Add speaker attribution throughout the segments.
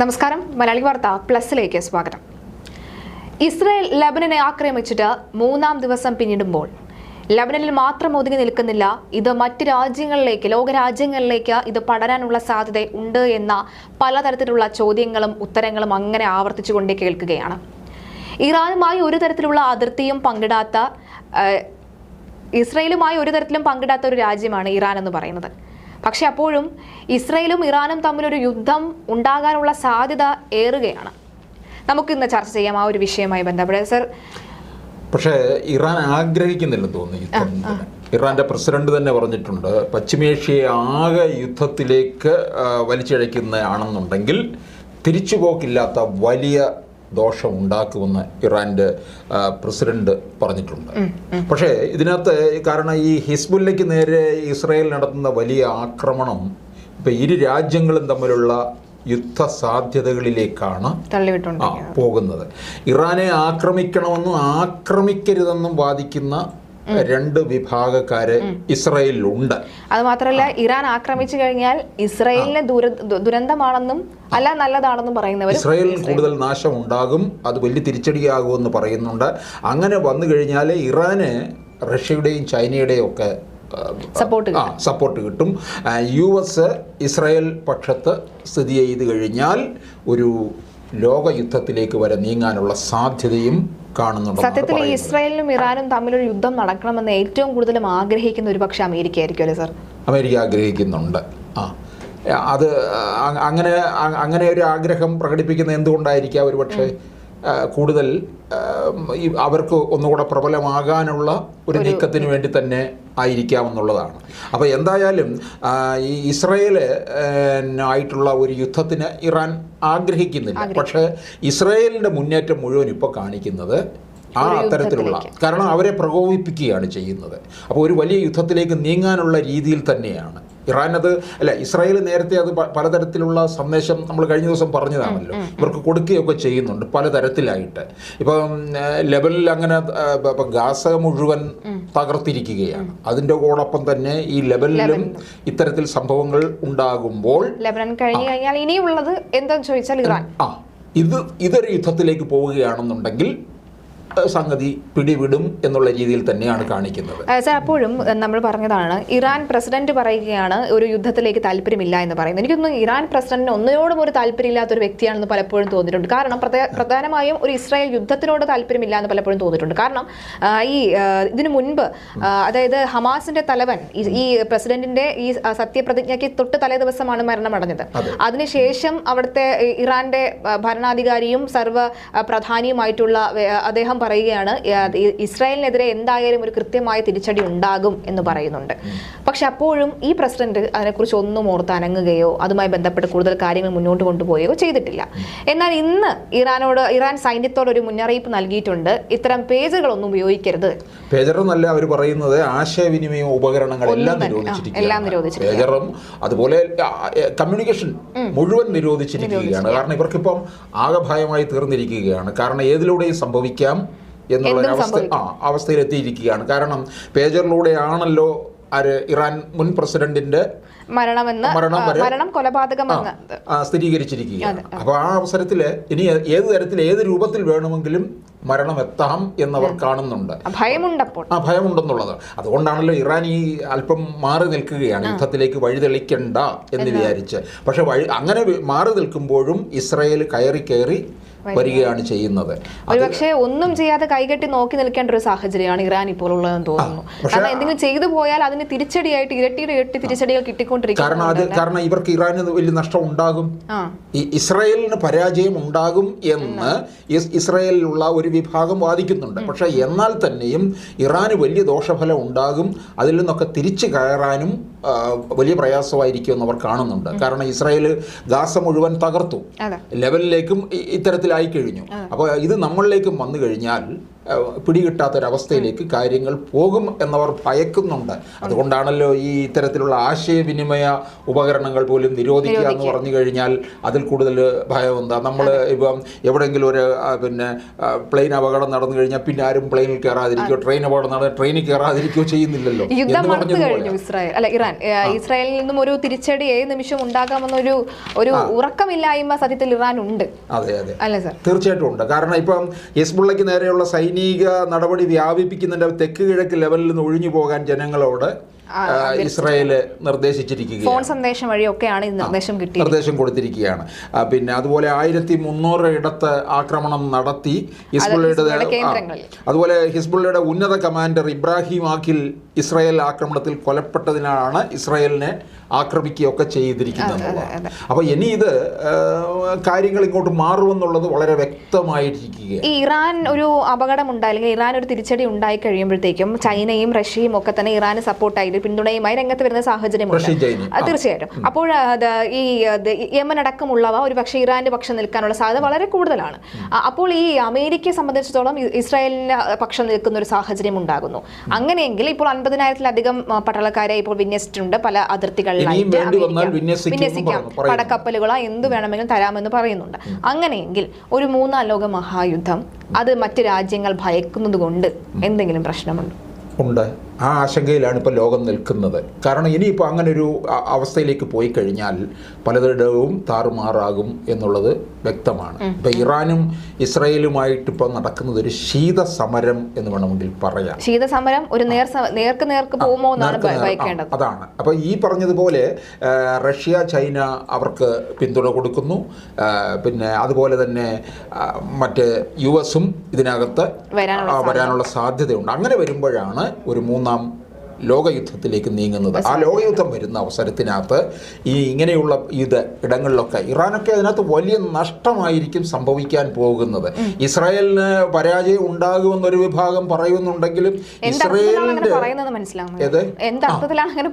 Speaker 1: നമസ്കാരം. മലയാളി വാർത്ത പ്ലസിലേക്ക് സ്വാഗതം. ഇസ്രയേൽ ലബനനെ ആക്രമിച്ചിട്ട് മൂന്നാം ദിവസം പിന്നിടുമ്പോൾ ലബനനിൽ മാത്രം ഒതുങ്ങി നിൽക്കുന്നില്ല. ഇത് മറ്റ് രാജ്യങ്ങളിലേക്ക് ലോകരാജ്യങ്ങളിലേക്ക് ഇത് പടരാനുള്ള സാധ്യത ഉണ്ട് എന്ന പലതരത്തിലുള്ള ചോദ്യങ്ങളും ഉത്തരങ്ങളും അങ്ങനെ ആവർത്തിച്ചുകൊണ്ടേ കേൾക്കുകയാണ്. ഇറാനുമായി ഒരു തരത്തിലുള്ള അതിർത്തിയും പങ്കിടാത്ത ഇസ്രയേലുമായി ഒരു തരത്തിലും പങ്കിടാത്ത ഒരു രാജ്യമാണ് ഇറാൻ എന്ന് പറയുന്നത്. പക്ഷെ അപ്പോഴും ഇസ്രയേലും ഇറാനും തമ്മിലൊരു യുദ്ധം ഉണ്ടാകാനുള്ള സാധ്യത ഏറുകയാണ്. നമുക്കിന്ന് ചർച്ച ചെയ്യാം ആ ഒരു വിഷയമായി ബന്ധപ്പെട്ട്. സർ
Speaker 2: പക്ഷേ ഇറാൻ ആഗ്രഹിക്കുന്നില്ലെന്ന് തോന്നുന്നു ഇറാന്റെ പ്രസിഡന്റ് തന്നെ പറഞ്ഞിട്ടുണ്ട് പശ്ചിമേഷ്യയെ ആകെ യുദ്ധത്തിലേക്ക് വലിച്ചിഴയ്ക്കുന്നതാണെന്നുണ്ടെങ്കിൽ തിരിച്ചുപോക്കില്ലാത്ത വലിയ ദോഷം ഉണ്ടാക്കുമെന്ന് ഇറാന്റെ പ്രസിഡന്റ് പറഞ്ഞിട്ടുണ്ട്. പക്ഷേ ഇതിനകത്ത് കാരണം ഈ ഹിസ്ബുല്ലയ്ക്ക് നേരെ ഇസ്രായേൽ നടത്തുന്ന വലിയ ആക്രമണം ഇപ്പം ഇരു രാജ്യങ്ങളും തമ്മിലുള്ള യുദ്ധ സാധ്യതകളിലേക്കാണ് പോകുന്നത്. ഇറാനെ ആക്രമിക്കണമെന്നും ആക്രമിക്കരുതെന്നും വാദിക്കുന്ന രണ്ട് വിഭാഗക്കാര് ഇസ്രായേലിലുണ്ട്.
Speaker 1: അത് മാത്രമല്ല ഇറാൻ ആക്രമിച്ചു കഴിഞ്ഞാൽ ഇസ്രയേലിന് ദുരന്തമാണെന്നും അല്ല നല്ലതാണെന്നും പറയുന്നവർ
Speaker 2: ഇസ്രായേലിന് കൂടുതൽ നാശം ഉണ്ടാകും അത് വലിയ തിരിച്ചടിയാകുമെന്ന് പറയുന്നുണ്ട്. അങ്ങനെ വന്നു കഴിഞ്ഞാൽ ഇറാന് റഷ്യയുടെയും ചൈനയുടെയും ഒക്കെ
Speaker 1: സപ്പോർട്ട്
Speaker 2: ആ സപ്പോർട്ട് കിട്ടും. യു എസ് ഇസ്രായേൽ പക്ഷത്ത് സ്ഥിതി ചെയ്ത് കഴിഞ്ഞാൽ ഒരു ലോകയുദ്ധത്തിലേക്ക് വരെ നീങ്ങാനുള്ള സാധ്യതയും
Speaker 1: സത്യത്തിൽ ഇസ്രായേലിനും ഇറാനും തമ്മിലൊരു യുദ്ധം നടക്കണമെന്ന് ഏറ്റവും കൂടുതലും ആഗ്രഹിക്കുന്ന ഒരു പക്ഷേ അമേരിക്ക ആയിരിക്കും അല്ലേ സർ?
Speaker 2: അമേരിക്ക ആഗ്രഹിക്കുന്നുണ്ട്. ആ. അത് അങ്ങനെ അങ്ങനെ ഒരു ആഗ്രഹം പ്രകടിപ്പിക്കുന്നത് എന്തുകൊണ്ടായിരിക്കാം ഒരു പക്ഷേ കൂടുതൽ ഈ അവർക്ക് ഒന്നുകൂടെ പ്രബലമാകാനുള്ള ഒരു നീക്കത്തിന് വേണ്ടി തന്നെ ആയിരിക്കാമെന്നുള്ളതാണ്. അപ്പോൾ എന്തായാലും ഈ ഇസ്രയേൽ ആയിട്ടുള്ള ഒരു യുദ്ധത്തിന് ഇറാൻ ആഗ്രഹിക്കുന്നില്ല. പക്ഷേ ഇസ്രയേലിന്റെ മുന്നേറ്റം മുഴുവൻ ഇപ്പോൾ കാണിക്കുന്നത് ആ അത്തരത്തിലുള്ള കാരണം അവരെ പ്രകോപിപ്പിക്കുകയാണ് ചെയ്യുന്നത്. അപ്പോൾ ഒരു വലിയ യുദ്ധത്തിലേക്ക് നീങ്ങാനുള്ള രീതിയിൽ തന്നെയാണ്. ഇറാൻ അത് അല്ല ഇസ്രായേൽ നേരത്തെ അത് പലതരത്തിലുള്ള സന്ദേശം നമ്മൾ കഴിഞ്ഞ ദിവസം പറഞ്ഞതാണല്ലോ. ഇവർക്ക് കൊടുക്കുകയൊക്കെ ചെയ്യുന്നുണ്ട് പലതരത്തിലായിട്ട്. ഇപ്പം ലെബനിൽ അങ്ങനെ ഇപ്പം- ഗാസ മുഴുവൻ തകർത്തിരിക്കുകയാണ്. അതിന്റെ കൂടൊപ്പം തന്നെ ഈ ലെബനിലും ഇത്തരത്തിൽ സംഭവങ്ങൾ ഉണ്ടാകുമ്പോൾ
Speaker 1: ലെബനൻ കഴിഞ്ഞു കഴിഞ്ഞാൽ ഇനിയുള്ളത് എന്താ ചോദിച്ചാൽ ഇറാൻ.
Speaker 2: ആ ഇത് ഇതൊരു യുദ്ധത്തിലേക്ക് പോവുകയാണെന്നുണ്ടെങ്കിൽ സംഗതി പിടിവിടും എന്നുള്ള രീതിയിൽ തന്നെയാണ് കാണിക്കുന്നത്.
Speaker 1: സാർ അപ്പോഴും നമ്മൾ പറഞ്ഞതാണ് ഇറാൻ പ്രസിഡന്റ് പറയുകയാണ് ഒരു യുദ്ധത്തിലേക്ക് താല്പര്യമില്ല എന്ന് പറയുന്നത്. എനിക്കൊന്നും ഇറാൻ പ്രസിഡന്റിന് ഒന്നിനോടും ഒരു താല്പര്യമില്ലാത്ത ഒരു വ്യക്തിയാണെന്ന് പലപ്പോഴും തോന്നിയിട്ടുണ്ട്. കാരണം പ്രധാനമായും ഒരു ഇസ്രായേൽ യുദ്ധത്തിനോട് താല്പര്യമില്ല എന്ന് പലപ്പോഴും തോന്നിയിട്ടുണ്ട്. കാരണം ഈ ഇതിനു മുൻപ് അതായത് ഹമാസിന്റെ തലവൻ ഈ- പ്രസിഡന്റിന്റെ ഈ സത്യപ്രതിജ്ഞയ്ക്ക് തൊട്ട് തലേ ദിവസമാണ് മരണമടഞ്ഞത്. അതിനുശേഷം അവിടുത്തെ ഇറാന്റെ ഭരണാധികാരിയും സർവ പ്രധാനിയുമായിട്ടുള്ള വേ- അദ്ദേഹം പറയുകയാണ് ഇസ്രായേലിനെതിരെ എന്തായാലും ഒരു കൃത്യമായ തിരിച്ചടി ഉണ്ടാകും എന്ന് പറയുന്നുണ്ട്. പക്ഷെ അപ്പോഴും ഈ പ്രസിഡന്റ് അതിനെക്കുറിച്ച് ഒന്നും ഓർത്ത് അനങ്ങുകയോ അതുമായി ബന്ധപ്പെട്ട് കൂടുതൽ കാര്യങ്ങൾ മുന്നോട്ട് കൊണ്ടുപോവുകയോ ചെയ്തിട്ടില്ല. എന്നാൽ ഇന്ന് ഇറാനോട് ഇറാൻ സൈന്യത്തോട് ഒരു മുന്നറിയിപ്പ് നൽകിയിട്ടുണ്ട്. ഇത്തരം പേജുകളൊന്നും ഉപയോഗിക്കരുത്.
Speaker 2: പേജറെന്നല്ല അവർ പറയുന്നത് ആശയവിനിമയ ഉപകരണങ്ങൾ എല്ലാം. നിരോധിച്ചിരിക്കുകയാണ്. പേജറും അതുപോലെ കമ്മ്യൂണിക്കേഷൻ മുഴുവൻ നിരോധിച്ചിരിക്കുകയാണ്. കാരണം ഇവർക്കിപ്പം ആകഭയമായി തീർന്നിരിക്കുകയാണ്. കാരണം ഏതിലൂടെയും സംഭവിക്കാം എന്നുള്ള അവസ്ഥ ആ അവസ്ഥയിലെത്തിയിരിക്കുകയാണ്. കാരണം പേജറിലൂടെയാണല്ലോ ആര് ഇറാൻ മുൻ പ്രസിഡന്റിന്റെ
Speaker 1: മരണമെന്ന്
Speaker 2: മരണം
Speaker 1: ആ, അവസരത്തിൽ കൊലപാതകമെന്ന്
Speaker 2: സ്ഥിരീകരിച്ചിരിക്കുകയാണ്. അപ്പോൾ ആ അവസരത്തിൽ ഇനി ഏത് തരത്തിൽ ഏത് രൂപത്തിൽ വേണമെങ്കിലും മരണം എത്താം എന്നവർ കാണുന്നുണ്ട്.
Speaker 1: ഭയമുണ്ടപ്പോൾ.
Speaker 2: ആ ഭയമുണ്ടെന്നുള്ളത്. അതുകൊണ്ടാണല്ലോ ഇറാൻ ഈ അല്പം മാറി നിൽക്കുകയാണ്. യുദ്ധത്തിലേക്ക് വഴിതെളിക്കണ്ട എന്ന് വിചാരിച്ച്. പക്ഷെ വഴി അങ്ങനെ മാറി നിൽക്കുമ്പോഴും ഇസ്രയേൽ കയറി കയറി വരികയാണ് ചെയ്യുന്നത്.
Speaker 1: പക്ഷേ ഒന്നും ചെയ്യാതെ കൈകെട്ടി നോക്കി നിൽക്കേണ്ട ഒരു സാഹചര്യമാണ് ഇറാൻ ഇപ്പോൾ ഉള്ളതെന്ന് തോന്നുന്നു. കാരണം എന്തെങ്കിലും ചെയ്തു പോയാൽ അതിന് തിരിച്ചടിയായിട്ട് ഇരട്ടിയുടെ ഇരട്ടി തിരിച്ചടികൾ
Speaker 2: കാരണം അത് കാരണം ഇവർക്ക് ഇറാന് വലിയ നഷ്ടം ഉണ്ടാകും. ഇസ്രായേലിന് പരാജയം ഉണ്ടാകും എന്ന് ഇസ് ഇസ്രായേലിലുള്ള ഒരു വിഭാഗം വാദിക്കുന്നുണ്ട്. പക്ഷേ എന്നാൽ തന്നെയും ഇറാന് വലിയ ദോഷഫലം ഉണ്ടാകും. അതിൽ നിന്നൊക്കെ തിരിച്ചു കയറാനും വലിയ പ്രയാസമായിരിക്കും എന്ന് അവർ കാണുന്നുണ്ട്. കാരണം ഇസ്രായേൽ ഗാസ മുഴുവൻ തകർത്തു. ലെവലിലേക്കും ഇ- ഇത്തരത്തിലായി കഴിഞ്ഞു. അപ്പോൾ ഇത് നമ്മളിലേക്കും വന്നു കഴിഞ്ഞാൽ പിടികിട്ടാത്തൊരവസ്ഥയിലേക്ക് കാര്യങ്ങൾ പോകും എന്നവർ ഭയക്കുന്നുണ്ട്. അതുകൊണ്ടാണല്ലോ ഈ ഇത്തരത്തിലുള്ള ആശയവിനിമയ ഉപകരണങ്ങൾ പോലും നിരോധിക്കുക എന്ന് പറഞ്ഞു കഴിഞ്ഞാൽ അതിൽ കൂടുതൽ ഭയം എന്താ? നമ്മൾ ഇപ്പം എവിടെയെങ്കിലും ഒരു പിന്നെ പ്ലെയിൻ അപകടം നടന്നു കഴിഞ്ഞാൽ പിന്നെ ആരും പ്ലെയിനിൽ കയറാതിരിക്കുകയോ ട്രെയിൻ അപകടം നടന്ന് ട്രെയിനിൽ കയറാതിരിക്കുകയോ ചെയ്യുന്നില്ലല്ലോ.
Speaker 1: യുദ്ധം കഴിഞ്ഞു ഇസ്രായേൽ. അല്ല ഇറാൻ. ഇസ്രായേലിൽ നിന്നും ഒരു തിരിച്ചടി ഏത് നിമിഷം ഉണ്ടാകാമെന്നൊരു ഒരു ഉറക്കമില്ലായ്മ സത്യത്തിൽ ഇറാൻ ഉണ്ട്
Speaker 2: അതെ അതെ.
Speaker 1: അല്ലേ സർ?
Speaker 2: തീർച്ചയായിട്ടും ഉണ്ട്. കാരണം ഇപ്പം ഹിസ്ബുള്ളയ്ക്ക് നേരെയുള്ള സൈനിക നടപടി വ്യാപിപ്പിക്കുന്നതിന്റെ തെക്ക് കിഴക്ക് ലെവലിൽ നിന്ന് ഒഴിഞ്ഞു പോകാൻ ജനങ്ങളോട് ഇസ്രായേൽ നിർദ്ദേശിച്ചിരിക്കുകയാണ്.
Speaker 1: ഫോൺ സന്ദേശം വഴിയൊക്കെയാണ് നിർദ്ദേശം കിട്ടിയത്
Speaker 2: നിർദ്ദേശം കൊടുത്തിരിക്കുകയാണ്. പിന്നെ അതുപോലെ ആയിരത്തി മുന്നൂറ് ഇടത്ത് ആക്രമണം നടത്തി ഹിസ്ബുള്ളയുടെ അതുപോലെ ഹിസ്ബുള്ളയുടെ ഉന്നത കമാൻഡർ ഇബ്രാഹിം ആഖിൽ ഇസ്രായേൽ ആക്രമണത്തിൽ കൊലപ്പെട്ടതിനാണ് ഇസ്രായേലിനെ ആക്രമിക്കുകയൊക്കെ ചെയ്തിരിക്കുന്നത്. അപ്പൊ അപ്പോൾ ഇനി ഇത് കാര്യങ്ങൾ ഇങ്ങോട്ട് മാറുമെന്നുള്ളത് വളരെ വ്യക്തമായിരിക്കുക
Speaker 1: ഈ ഇറാൻ ഒരു അപകടമുണ്ടായി അല്ലെങ്കിൽ ഇറാൻ ഒരു തിരിച്ചടി ഉണ്ടായി കഴിയുമ്പോഴത്തേക്കും ചൈനയും റഷ്യയും ഒക്കെ തന്നെ ഇറാന് സപ്പോർട്ടായിട്ട് പിന്തുണയുമായി രംഗത്ത് വരുന്ന സാഹചര്യമുണ്ട്. തീർച്ചയായിട്ടും. അപ്പോൾ ഈ യമൻ അടക്കമുള്ളവ ഒരു പക്ഷേ ഇറാന്റെ പക്ഷം നിൽക്കാനുള്ള സാധ്യത വളരെ കൂടുതലാണ്. അപ്പോൾ ഈ അമേരിക്കയെ സംബന്ധിച്ചിടത്തോളം ഇസ്രായേലിന്റെ പക്ഷം നിൽക്കുന്ന ഒരു സാഹചര്യം ഉണ്ടാകുന്നു. അങ്ങനെയെങ്കിൽ ഇപ്പോൾ അൻപതിനായിരത്തിലധികം പട്ടാളക്കാരെ ഇപ്പോൾ വിന്യസിച്ചിട്ടുണ്ട് പല അതിർത്തികളിലായിട്ട്. വിന്യസിക്കാം പടക്കപ്പലുകളോ എന്ത് വേണമെങ്കിലും തരാമെന്ന് പറയുന്നുണ്ട്. അങ്ങനെയെങ്കിൽ ഒരു മൂന്നാം ലോക മഹായുദ്ധം അത് മറ്റ് രാജ്യങ്ങൾ ഭയക്കുന്നത് കൊണ്ട് എന്തെങ്കിലും പ്രശ്നമുണ്ട്?
Speaker 2: ഉണ്ട്. ആ ആശങ്കയിലാണ് ഇപ്പോൾ ലോകം നിൽക്കുന്നത്. കാരണം ഇനിയിപ്പോൾ അങ്ങനെ ഒരു അവസ്ഥയിലേക്ക് പോയി കഴിഞ്ഞാൽ പലതരവും താറുമാറാകും എന്നുള്ളത് വ്യക്തമാണ്. ഇപ്പം ഇറാനും ഇസ്രായേലുമായിട്ട് ഇപ്പോൾ നടക്കുന്നത് ഒരു ശീത സമരം എന്ന് വേണമെങ്കിൽ പറയാം.
Speaker 1: ശീതസമരം ഒരു നേർക്ക് നേർക്ക് പോകുമോ
Speaker 2: അതാണ്. അപ്പോൾ ഈ പറഞ്ഞതുപോലെ റഷ്യ ചൈന അവർക്ക് പിന്തുണ കൊടുക്കുന്നു. പിന്നെ അതുപോലെ തന്നെ മറ്റ് യു എസും ഇതിനകത്ത്
Speaker 1: വരാനുള്ള
Speaker 2: സാധ്യതയുണ്ട്. അങ്ങനെ വരുമ്പോഴാണ് ഒരു മൂന്നാം anlam ലോകയുദ്ധത്തിലേക്ക് നീങ്ങുന്നത്. ആ ലോകയുദ്ധം വരുന്ന അവസരത്തിനകത്ത് ഈ ഇങ്ങനെയുള്ള ഇത് ഇടങ്ങളിലൊക്കെ ഇറാനൊക്കെ അതിനകത്ത് വലിയ നഷ്ടമായിരിക്കും സംഭവിക്കാൻ പോകുന്നത്. ഇസ്രായേലിന് പരാജയം ഉണ്ടാകുമെന്നൊരു വിഭാഗം പറയുന്നുണ്ടെങ്കിലും ഇസ്രായേലിന്റെ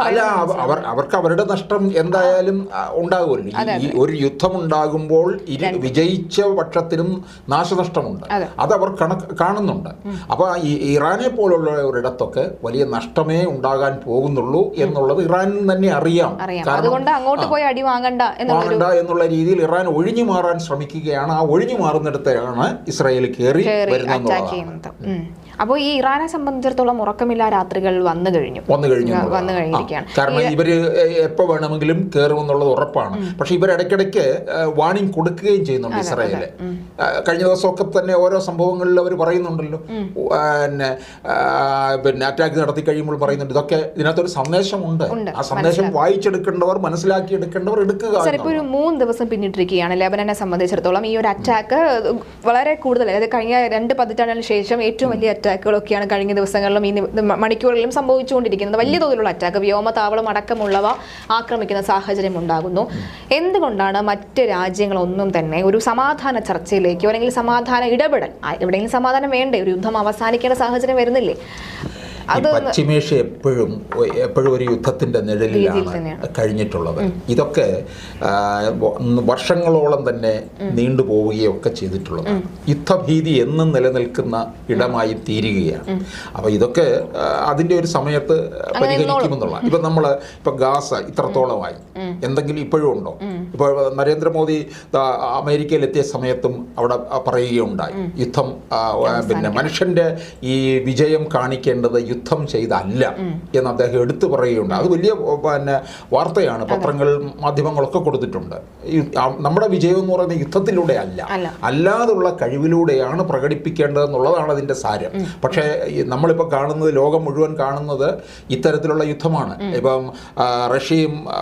Speaker 2: അല്ല അവർ അവർക്ക് അവരുടെ നഷ്ടം എന്തായാലും ഉണ്ടാകുമല്ലോ. ഈ- ഒരു യുദ്ധം ഉണ്ടാകുമ്പോൾ വിജയിച്ച പക്ഷത്തിനും നാശനഷ്ടമുണ്ട്.
Speaker 1: അത്.
Speaker 2: അവർ കണക്ക് കാണുന്നുണ്ട്. അപ്പോൾ ഈ ഇറാനെ പോലുള്ള ഒരിടത്തൊക്കെ വലിയ നഷ്ടമേ ഉണ്ടാകാൻ പോകുന്നുള്ളൂ എന്നുള്ളത് ഇറാനിൽ തന്നെ അറിയാം.
Speaker 1: അതുകൊണ്ട് അങ്ങോട്ട് പോയി അടി വാങ്ങണ്ട
Speaker 2: വാങ്ങണ്ട എന്നുള്ള രീതിയിൽ ഇറാൻ ഒഴിഞ്ഞു മാറാൻ ശ്രമിക്കുകയാണ്. ആ ഒഴിഞ്ഞു മാറുന്നിടത്താണ് ഇസ്രായേൽ കയറി
Speaker 1: കയറി അറ്റാക്ക്. അപ്പോൾ ഈ ഇറാനെ സംബന്ധിച്ചിടത്തോളം ഉറക്കമില്ലാ രാത്രികൾ വന്നു കഴിഞ്ഞു.
Speaker 2: വന്നു കഴിഞ്ഞു
Speaker 1: വന്നു കഴിഞ്ഞിരിക്കുകയാണ്.
Speaker 2: കാരണം ഇവർ എപ്പോൾ വേണമെങ്കിലും കയറുമെന്നുള്ളത് ഉറപ്പാണ്. പക്ഷെ ഇവർ ഇടയ്ക്കിടയ്ക്ക് വാണിംഗ് കൊടുക്കുകയും ചെയ്യുന്നുണ്ട് ഇസ്രായേൽ കഴിഞ്ഞ ദിവസമൊക്കെ തന്നെ ഓരോ സംഭവങ്ങളിൽ അവർ പറയുന്നുണ്ടല്ലോ. പിന്നെ പിന്നെ അറ്റാക്ക് നടത്തി കഴിയുമ്പോൾ പറയുന്നുണ്ട്. ഇതൊക്കെ ഇതിനകത്തൊരു സന്ദേശമുണ്ട്. ആ സന്ദേശം വായിച്ചെടുക്കേണ്ടവർ മനസ്സിലാക്കി എടുക്കേണ്ടവർ
Speaker 1: എടുക്കുക ഇപ്പോൾ ഒരു മൂന്ന് ദിവസം പിന്നിട്ടിരിക്കുകയാണ് ലെബനനെ സംബന്ധിച്ചിടത്തോളം ഈ ഒരു അറ്റാക്ക് വളരെ കൂടുതൽ അതായത് കഴിഞ്ഞ രണ്ട് പതിറ്റാണ്ടിന് ശേഷം ഏറ്റവും വലിയ അറ്റാക്കുകളൊക്കെയാണ് കഴിഞ്ഞ ദിവസങ്ങളിലും ഈ മണിക്കൂറുകളിലും സംഭവിച്ചുകൊണ്ടിരിക്കുന്നത്. വലിയ തോതിലുള്ള അറ്റാക്ക് വ്യോമതാവളം അടക്കമുള്ളവ ആക്രമിക്കുന്ന സാഹചര്യം ഉണ്ടാകുന്നു. എന്തുകൊണ്ടാണ് മറ്റ് രാജ്യങ്ങളൊന്നും തന്നെ ഒരു സമാധാന ചർച്ചയിലേക്കോ അല്ലെങ്കിൽ സമാധാന ഇടപെടൽ എവിടെയെങ്കിലും സമാധാനം വേണ്ടേ? ഒരു യുദ്ധം അവസാനിക്കേണ്ട സാഹചര്യം വരുന്നില്ലേ?
Speaker 2: പശ്ചിമേഷ്യ എപ്പോഴും എപ്പോഴും ഒരു യുദ്ധത്തിന്റെ നിഴലിലാണ് കഴിഞ്ഞിട്ടുള്ളത്. ഇതൊക്കെ വർഷങ്ങളോളം തന്നെ നീണ്ടുപോവുകയൊക്കെ ചെയ്തിട്ടുള്ളത് യുദ്ധഭീതി എന്നും നിലനിൽക്കുന്ന ഇടമായി തീരുകയാണ്. അപ്പോൾ ഇതൊക്കെ അതിന്റെ അതിന്റെ ഒരു സമയത്ത് പരിഹരിക്കുമെന്നുള്ള ഇപ്പം നമ്മൾ ഇപ്പം ഗാസ ഇത്രത്തോളമായി. എന്തെങ്കിലും ഇപ്പോഴും ഉണ്ടോ? ഇപ്പോൾ നരേന്ദ്രമോദി അമേരിക്കയിലെത്തിയ സമയത്തും അവിടെ പറയുകയുണ്ടായി. യുദ്ധം പിന്നെ മനുഷ്യന്റെ ഈ വിജയം കാണിക്കേണ്ടത് യുദ്ധം ചെയ്തല്ല എന്ന് അദ്ദേഹം എടുത്തു പറയുകയുണ്ട് അത് വലിയ പിന്നെ വാർത്തയാണ്. പത്രങ്ങൾ മാധ്യമങ്ങളൊക്കെ കൊടുത്തിട്ടുണ്ട്. നമ്മുടെ വിജയം എന്ന് പറയുന്നത് യുദ്ധത്തിലൂടെ അല്ല.
Speaker 1: അല്ല.
Speaker 2: അല്ലാതുള്ള കഴിവിലൂടെയാണ് പ്രകടിപ്പിക്കേണ്ടതെന്നുള്ളതാണ് അതിന്റെ സാരം. പക്ഷേ നമ്മളിപ്പോൾ കാണുന്നത് ലോകം മുഴുവൻ കാണുന്നത് ഇത്തരത്തിലുള്ള യുദ്ധമാണ്. ഇപ്പം റഷ്യയും ആ,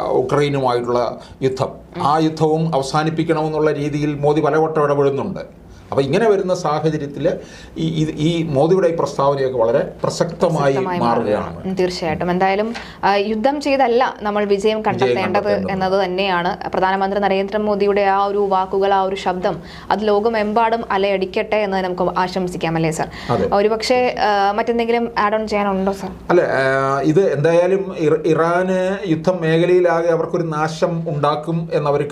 Speaker 2: ഉക്രൈനുമായിട്ടുള്ള യുദ്ധം. ആ യുദ്ധവും അവസാനിപ്പിക്കണമെന്നുള്ള രീതിയിൽ മോദി പലവട്ടം ഇടപെടുന്നുണ്ട്. അപ്പോൾ ഇങ്ങനെ വരുന്ന സാഹചര്യത്തിൽ ഈ ഈ മോദിയുടെ ഈ പ്രസ്താവനയൊക്കെ വളരെ പ്രസക്തമായി മാറുകയാണ്.
Speaker 1: തീർച്ചയായിട്ടും. എന്തായാലും യുദ്ധം ചെയ്തല്ല നമ്മൾ വിജയം കണ്ടെത്തേണ്ടത്. എന്നത് തന്നെയാണ്. പ്രധാനമന്ത്രി നരേന്ദ്രമോദിയുടെ ആ ഒരു വാക്കുകൾ ആ ഒരു ശബ്ദം അത് ലോകമെമ്പാടും അലയടിക്കട്ടെ എന്ന് നമുക്ക് ആശംസിക്കാം അല്ലേ സർ. ഒരുപക്ഷെ മറ്റെന്തെങ്കിലും ആഡ് ഓൺ ചെയ്യാനുണ്ടോ സർ?
Speaker 2: അല്ല ഇത് എന്തായാലും ഇറ- ഇറാന് യുദ്ധം മേഖലയിലാകെ അവർക്കൊരു നാശം ഉണ്ടാക്കും എന്നവർ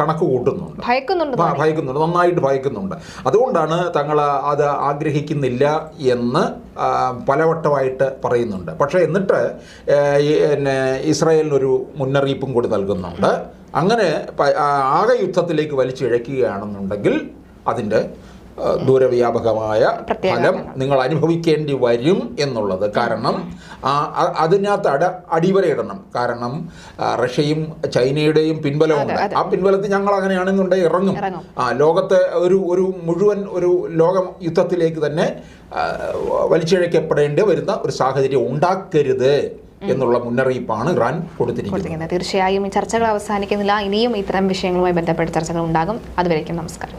Speaker 2: കണക്ക് കൂട്ടുന്നുണ്ട്.
Speaker 1: ഭയക്കുന്നുണ്ട്
Speaker 2: ഭയക്കുന്നുണ്ട്. നന്നായിട്ട് ഭയക്കുന്നുണ്ട്. അതുകൊണ്ടാണ് തങ്ങൾ അത് ആഗ്രഹിക്കുന്നില്ല എന്ന് പലവട്ടമായിട്ട് പറയുന്നുണ്ട്. പക്ഷേ എന്നിട്ട് പിന്നെ ഇസ്രായേലിനൊരു മുന്നറിയിപ്പും കൂടി നൽകുന്നുണ്ട്. അങ്ങനെ ആകെ യുദ്ധത്തിലേക്ക് വലിച്ചിഴക്കുകയാണെന്നുണ്ടെങ്കിൽ അതിന്റെ ദൂരവ്യാപകമായ. ഫലം നിങ്ങൾ അനുഭവിക്കേണ്ടി വരും എന്നുള്ളത്. കാരണം അതിനകത്ത് അട അടിവരയിടണം കാരണം റഷ്യയും ചൈനയുടെയും പിൻബലമുണ്ട്. ആ പിൻബലത്തിൽ ഞങ്ങൾ അങ്ങനെയാണെന്നുണ്ടെങ്കിൽ ഇറങ്ങും. ആ ലോകത്തെ ഒരു ഒരു മുഴുവൻ ഒരു ലോക യുദ്ധത്തിലേക്ക് തന്നെ വലിച്ചിഴക്കപ്പെടേണ്ടി വരുന്ന ഒരു സാഹചര്യം ഉണ്ടാക്കരുത് എന്നുള്ള മുന്നറിയിപ്പാണ് ഇറാൻ കൊടുത്തിരിക്കുന്നത്.
Speaker 1: കൊടുത്തിരിക്കുന്നത്. തീർച്ചയായും ഈ ചർച്ചകൾ അവസാനിക്കുന്നില്ല. ഇനിയും ഇത്തരം വിഷയങ്ങളുമായി ബന്ധപ്പെട്ട ചർച്ചകൾ ഉണ്ടാകും. അതുവരേക്കും നമസ്കാരം.